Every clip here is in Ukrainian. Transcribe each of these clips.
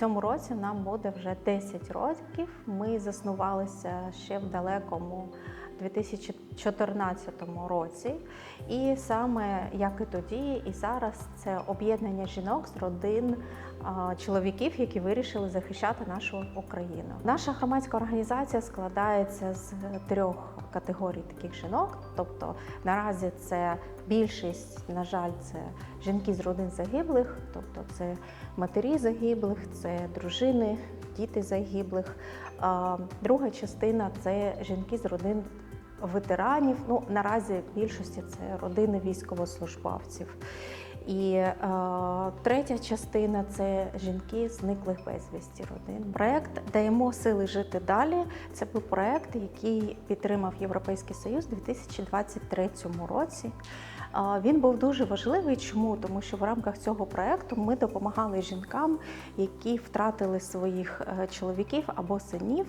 цьому році нам буде вже 10 років. Ми заснувалися ще в далекому 2014 році. І саме як і тоді, і зараз це об'єднання жінок з родин чоловіків, які вирішили захищати нашу Україну. Наша громадська організація складається з трьох категорій таких жінок. Тобто наразі це більшість, на жаль, це жінки з родин загиблих, тобто це матері загиблих, це дружини, діти загиблих. Друга частина це жінки з родин ветеранів. Ну наразі більшості це родини військовослужбовців. І е, третя частина це жінки зниклих безвісті родин. Проект Даємо сили жити далі. Це був проект, який підтримав Європейський Союз у 2023 році. Е, Він був дуже важливий. Чому? Тому що в рамках цього проекту ми допомагали жінкам, які втратили своїх е, чоловіків або синів.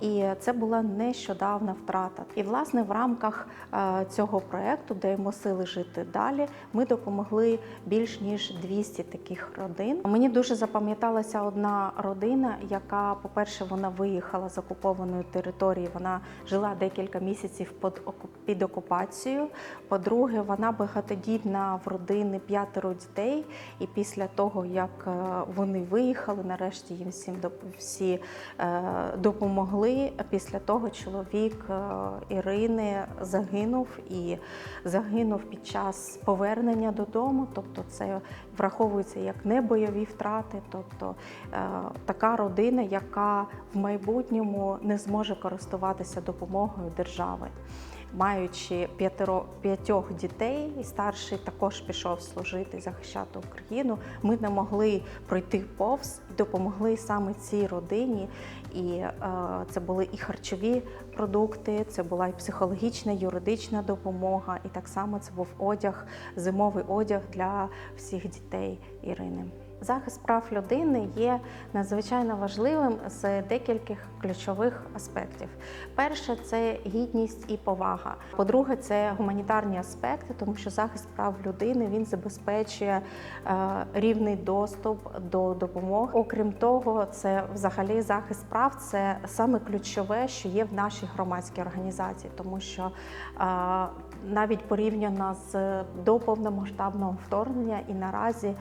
І це була нещодавна втрата. І власне в рамках е, цього проекту Даємо сили жити далі. Ми допомогли більш ніж 200 таких родин. Мені дуже запам'яталася одна родина, яка, по-перше, вона виїхала з окупованої території. Вона жила декілька місяців під оку- під окупацією. По-друге, вона багатодітна в родини п'ятеро дітей. І після того, як е, вони виїхали, нарешті їм всім всі е, допомогли. Після того чоловік е, Ірини загинув і загинув під час повернення додому. Тобто, це враховується як небойові втрати, тобто е, така родина, яка в майбутньому не зможе користуватися допомогою держави. Маючи п'ятеро п'ятьох дітей, і старший також пішов служити, захищати Україну. Ми не могли пройти повз допомогли саме цій родині. І е, це були і харчові продукти, це була і психологічна, юридична допомога, і так само це був одяг, зимовий одяг для всіх дітей Ірини. Захист прав людини є надзвичайно важливим з декількох ключових аспектів. Перше це гідність і повага. По-друге, це гуманітарні аспекти, тому що захист прав людини він забезпечує е, рівний доступ до допомоги. Окрім того, це взагалі захист прав це саме ключове, що є в нашій громадській організації, тому що е, навіть порівняно з до повномасштабного вторгнення і наразі.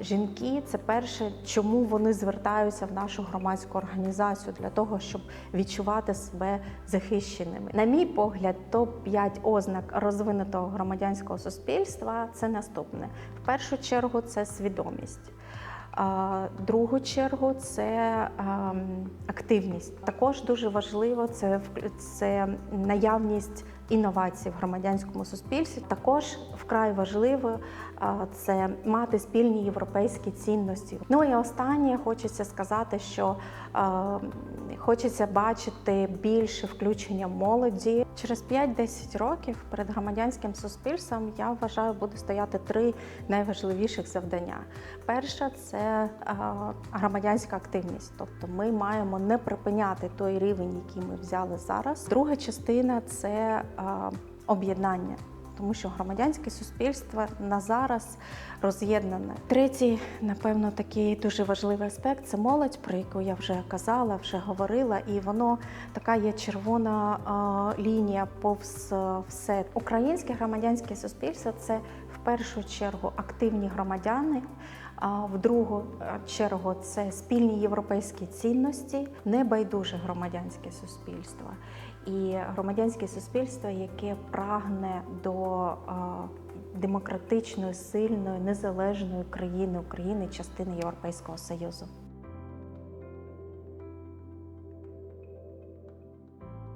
Жінки це перше, чому вони звертаються в нашу громадську організацію для того, щоб відчувати себе захищеними. На мій погляд, топ 5 ознак розвинутого громадянського суспільства це наступне: в першу чергу це свідомість. Другу чергу це активність. Також дуже важливо це це наявність інновацій в громадянському суспільстві. Також вкрай важливо це мати спільні європейські цінності. Ну і останнє хочеться сказати, що хочеться бачити більше включення молоді. Через 5-10 років перед громадянським суспільством я вважаю буде стояти три найважливіших завдання. Перше це громадянська активність, тобто ми маємо не припиняти той рівень, який ми взяли зараз. Друга частина це об'єднання. Тому що громадянське суспільство на зараз роз'єднане. Третій, напевно, такий дуже важливий аспект це молодь, про яку я вже казала, вже говорила, і воно така є червона лінія повз все. Українське громадянське суспільство це в першу чергу активні громадяни. А в другу е, чергу це спільні європейські цінності, небайдуже громадянське суспільство і громадянське суспільство, яке прагне до е, демократичної, сильної, незалежної країни України, частини Європейського Союзу.